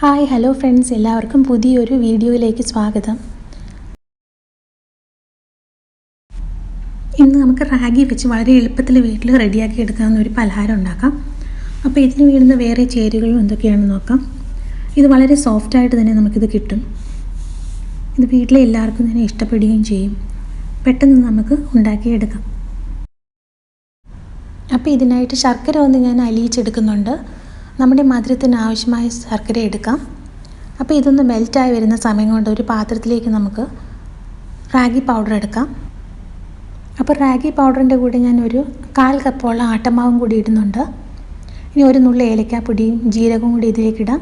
Hi hello friends എല്ലാവർക്കും പുതിയൊരു വീഡിയോയിലേക്ക് സ്വാഗതം. ഇന്ന് നമുക്ക് റാഗി വെച്ച് വളരെ എളുപ്പത്തിൽ വീട്ടിൽ റെഡിയാക്കി എടുക്കാവുന്ന ഒരു പലഹാരം ഉണ്ടാക്കാം. അപ്പോൾ ഇതിന് വേണ്ടുന്ന വേറെ ചേരുവകളും എന്തൊക്കെയാണെന്ന് നോക്കാം. ഇത് വളരെ സോഫ്റ്റായിട്ട് തന്നെ നമുക്കിത് കിട്ടും. ഇത് വീട്ടിലെ എല്ലാവർക്കും തന്നെ ഇഷ്ടപ്പെടുകയും ചെയ്യും. പെട്ടെന്ന് നമുക്ക് ഉണ്ടാക്കിയെടുക്കാം. അപ്പോൾ ഇതിനായിട്ട് ശർക്കര ഒന്ന് ഞാൻ അലിയിച്ചെടുക്കുന്നുണ്ട്. നമ്മുടെ മധുരത്തിന് ആവശ്യമായ ശർക്കര എടുക്കാം. അപ്പോൾ ഇതൊന്ന് മെൽറ്റായി വരുന്ന സമയം കൊണ്ട് ഒരു പാത്രത്തിലേക്ക് നമുക്ക് റാഗി പൗഡർ എടുക്കാം. അപ്പോൾ റാഗി പൗഡറിന്റെ കൂടെ ഞാൻ ഒരു കാൽ കപ്പോളം ആട്ടമാവും കൂടി ഇടുന്നുണ്ട്. ഇനി ഒരു നുള്ളി ഏലക്കാപ്പൊടിയും ജീരകവും കൂടി ഇതിലേക്ക് ഇടാം.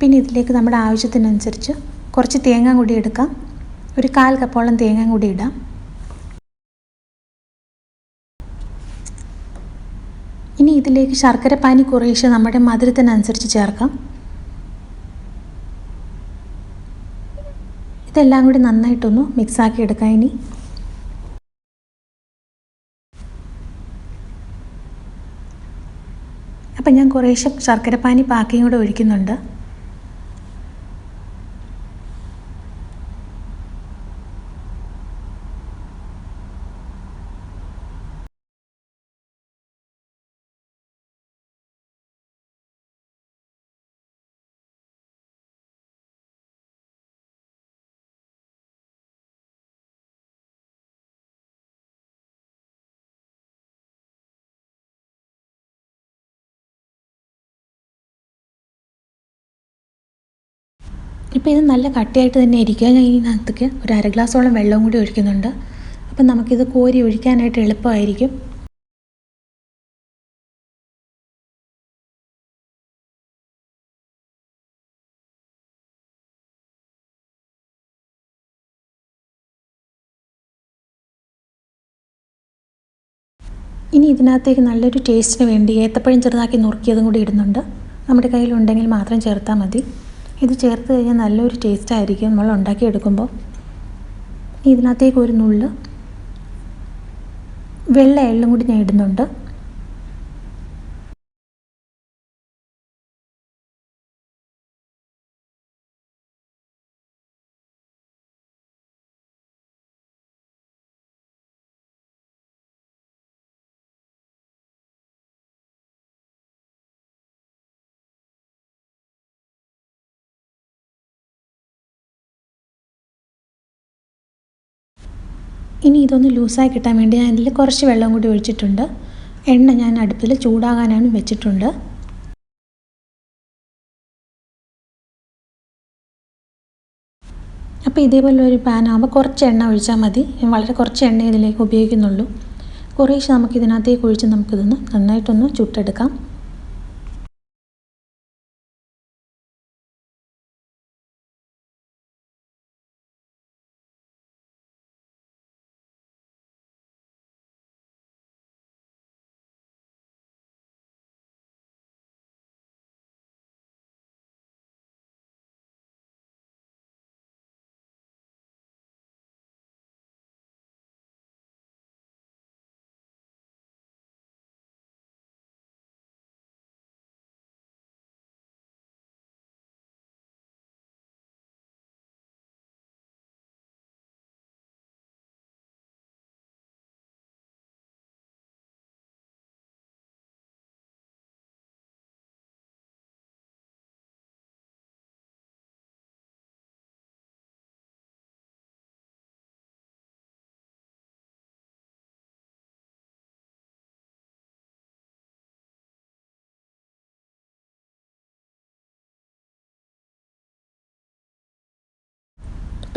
പിന്നെ ഇതിലേക്ക് നമ്മുടെ ആവശ്യത്തിനനുസരിച്ച് കുറച്ച് തേങ്ങ കൂടി എടുക്കാം. ഒരു കാൽ കപ്പോളം തേങ്ങ കൂടി ഇടാം. ഇനി ഇതിലേക്ക് ശർക്കര പാനി കുറേശ്ശെ നമ്മുടെ മധുരത്തിനനുസരിച്ച് ചേർക്കാം. ഇതെല്ലാം കൂടി നന്നായിട്ടൊന്ന് മിക്സാക്കി എടുക്കാം ഇനി. അപ്പം ഞാൻ കുറേശ്ശെ ശർക്കര പാനി പാക്കിയും കൂടെ ഒഴിക്കുന്നുണ്ട്. ഇപ്പോൾ ഇത് നല്ല കട്ടിയായിട്ട് തന്നെ ഇരിക്കുക. ഞാൻ ഇതിനകത്തേക്ക് ഒരു അര ഗ്ലാസോളം വെള്ളവും കൂടി ഒഴിക്കുന്നുണ്ട്. അപ്പം നമുക്കിത് കോരി ഒഴിക്കാനായിട്ട് എളുപ്പമായിരിക്കും. ഇനി ഇതിനകത്തേക്ക് നല്ലൊരു ടേസ്റ്റിന് വേണ്ടി ഏത്തപ്പഴം ചെറുതാക്കി നുറുക്കിയതും കൂടി ഇടുന്നുണ്ട്. നമ്മുടെ കയ്യിലുണ്ടെങ്കിൽ മാത്രം ചേർത്താൽ മതി. ഇത് ചേർത്ത് കഴിഞ്ഞാൽ നല്ലൊരു ടേസ്റ്റ് ആയിരിക്കും നമ്മൾ ഉണ്ടാക്കിയെടുക്കുമ്പോൾ ഇതിനകത്തേക്ക് ഒരു നുള്ള് വെള്ള എള്ളും കൂടി ഞാൻ ഇടുന്നുണ്ട്. ഇനി ഇതൊന്ന് ലൂസായി കിട്ടാൻ വേണ്ടി ഞാൻ ഇതിൽ കുറച്ച് വെള്ളം കൂടി ഒഴിച്ചിട്ടുണ്ട്. എണ്ണ ഞാൻ അടുപ്പിൽ ചൂടാകാനാണ് വെച്ചിട്ടുണ്ട്. അപ്പോൾ ഇതേപോലെ ഒരു പാൻ ആകുമ്പോൾ കുറച്ച് എണ്ണ ഒഴിച്ചാൽ മതി. വളരെ കുറച്ച് എണ്ണ ഇതിലേക്ക് ഉപയോഗിക്കുന്നുള്ളൂ. കുറേശ്ശെ നമുക്ക് ഇതിനകത്തേക്ക് ഒഴിച്ച് നമുക്കിതൊന്ന് നന്നായിട്ടൊന്ന് ചുട്ടെടുക്കാം.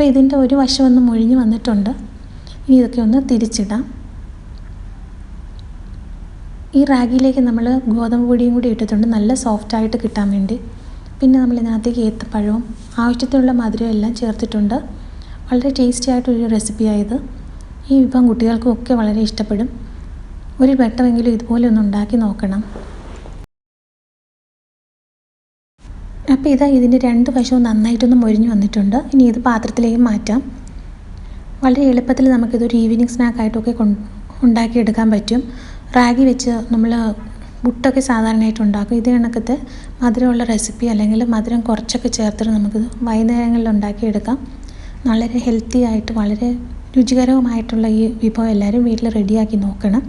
അപ്പോൾ ഇതിന്റെ ഒരു വശം ഒന്ന് മുഴിഞ്ഞ് വന്നിട്ടുണ്ട്. ഇനി ഇതൊക്കെ ഒന്ന് തിരിച്ചിടാം. ഈ റാഗിയിലേക്ക് നമ്മൾ ഗോതമ്പ് പൊടിയും കൂടി ഇട്ടിട്ടുണ്ട്. നല്ല സോഫ്റ്റായിട്ട് കിട്ടാൻ വേണ്ടി. പിന്നെ നമ്മൾ ഇതിനകത്തേക്ക് ഏത്തപ്പഴവും ആവശ്യത്തിനുള്ള മധുരവും എല്ലാം ചേർത്തിട്ടുണ്ട്. വളരെ ടേസ്റ്റി ആയിട്ടൊരു റെസിപ്പിയായത് ഈ വിഭവം കുട്ടികൾക്കും ഒക്കെ വളരെ ഇഷ്ടപ്പെടും. ഒരു വട്ടമെങ്കിലും ഇതുപോലെ ഒന്ന് ഉണ്ടാക്കി നോക്കണം. അപ്പോൾ ഇതാ ഇതിന്റെ രണ്ട് വശവും നന്നായിട്ടൊന്ന് മൊരിഞ്ഞ് വന്നിട്ടുണ്ട്. ഇനി ഇത് പാത്രത്തിലേക്ക് മാറ്റാം. വളരെ എളുപ്പത്തിൽ നമുക്കിതൊരു ഈവനിങ് സ്നാക്കായിട്ടൊക്കെ ഉണ്ടാക്കിയെടുക്കാൻ പറ്റും. റാഗി വെച്ച് നമ്മൾ പുട്ടൊക്കെ സാധാരണയായിട്ട് ഉണ്ടാക്കും. ഇത് കണക്കത്തെ മധുരമുള്ള റെസിപ്പി അല്ലെങ്കിൽ മധുരം കുറച്ചൊക്കെ ചേർത്തിട്ട് നമുക്ക് വൈകുന്നേരങ്ങളിൽ ഉണ്ടാക്കിയെടുക്കാം വളരെ ഹെൽത്തി ആയിട്ട് വളരെ രുചികരവുമായിട്ടുള്ള ഈ വിഭവം എല്ലാവരും വീട്ടിൽ റെഡിയാക്കി നോക്കണം.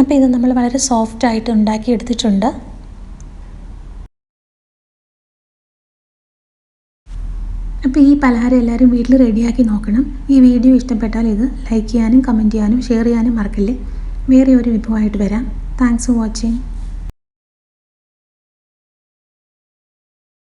അപ്പോൾ ഇത് നമ്മൾ വളരെ സോഫ്റ്റ് ആയിട്ട് ഉണ്ടാക്കി എടുത്തിട്ടുണ്ട്. അപ്പോൾ ഈ പലഹാരം എല്ലാവരും വീട്ടിൽ റെഡിയാക്കി നോക്കണം. ഈ വീഡിയോ ഇഷ്ടപ്പെട്ടാൽ ഇത് ലൈക്ക് ചെയ്യാനും കമന്റ് ചെയ്യാനും ഷെയർ ചെയ്യാനും മറക്കല്ലേ. വേറെ ഒരു വിഭവമായിട്ട് വരാം. Thanks for watching